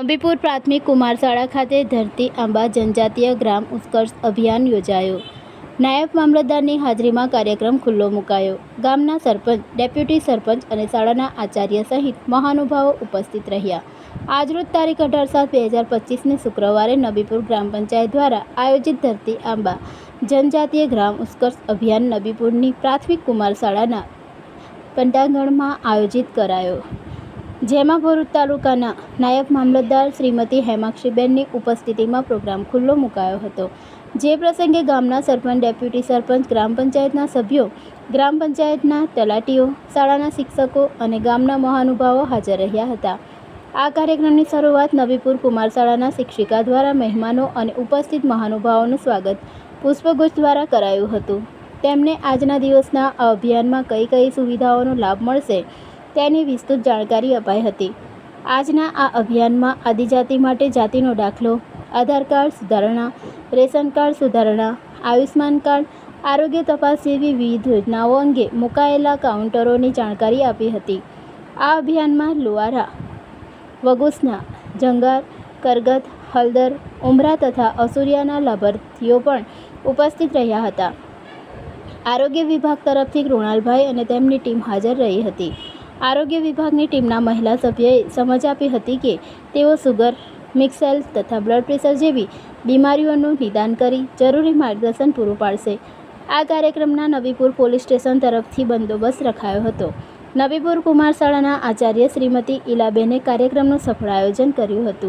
અંબીપુર પ્રાથમિક કુમાર શાળા ખાતે ધરતી આંબા જનજાતીય ગ્રામ ઉત્કર્ષ અભિયાન યોજાયો. નાયબ મામલતદારની હાજરીમાં કાર્યક્રમ ખુલ્લો મુકાયો. ગામના સરપંચ, ડેપ્યુટી સરપંચ અને શાળાના આચાર્ય સહિત મહાનુભાવો ઉપસ્થિત રહ્યા. આજરોજ તારીખ અઢાર સાત બે હજાર પચીસને શુક્રવારે નબીપુર ગ્રામ પંચાયત દ્વારા આયોજિત ધરતી આંબા જનજાતીય ગ્રામ ઉત્કર્ષ અભિયાન નબીપુરની પ્રાથમિક કુમાર શાળાના પંટાંગણમાં આયોજિત કરાયો. જેમાં ભરૂચ તાલુકાના નાયબ મામલતદાર શ્રીમતી હેમાક્ષીબેનની ઉપસ્થિતિમાં પ્રોગ્રામ ખુલ્લો મુકાયો હતો. જે પ્રસંગે ગામના સરપંચ, ડેપ્યુટી સરપંચ, ગ્રામ પંચાયતના સભ્યો, ગ્રામ પંચાયતના તલાટીઓ, શાળાના શિક્ષકો અને ગામના મહાનુભાવો હાજર રહ્યા હતા. આ કાર્યક્રમની શરૂઆત નવીપુર કુમાર શાળાના શિક્ષિકા દ્વારા મહેમાનો અને ઉપસ્થિત મહાનુભાવોનું સ્વાગત પુષ્પગુચ્છ દ્વારા કરાયું હતું. તેમને આજના દિવસના આ અભિયાનમાં કઈ કઈ સુવિધાઓનો લાભ મળશે તેની વિસ્તૃત જાણકારી અપાઈ હતી. આજના આ અભિયાનમાં આદિજાતિ માટે જાતિનો દાખલો, આધાર કાર્ડ સુધારણા, રેશન કાર્ડ સુધારણા આયુષ્માન કાર્ડ, આરોગ્ય તપાસ જેવી વિવિધ યોજનાઓ અંગે મુકાયેલા કાઉન્ટરોની જાણકારી આપી હતી. આ અભિયાનમાં લુવારા, વગુસના, જંગાર, કરગત હળદર ઉમરા તથા અસુરિયાના લાભાર્થીઓ પણ ઉપસ્થિત રહ્યા હતા. આરોગ્ય વિભાગ તરફથી કૃણાલભાઈ અને તેમની ટીમ હાજર રહી હતી. આરોગ્ય વિભાગની ટીમના મહિલા સભ્યએ સમજ આપી હતી કે તેઓ સુગર, મિક્સેલ તથા બ્લડ પ્રેશર જેવી બીમારીઓનું નિદાન કરી જરૂરી માર્ગદર્શન પૂરું પાડશે. આ કાર્યક્રમના નવીપુર પોલીસ સ્ટેશન તરફથી બંદોબસ્ત રખાયો હતો. નવીપુર કુમાર શાળાના આચાર્ય શ્રીમતી ઈલાબેને કાર્યક્રમનું સફળ આયોજન કર્યું હતું.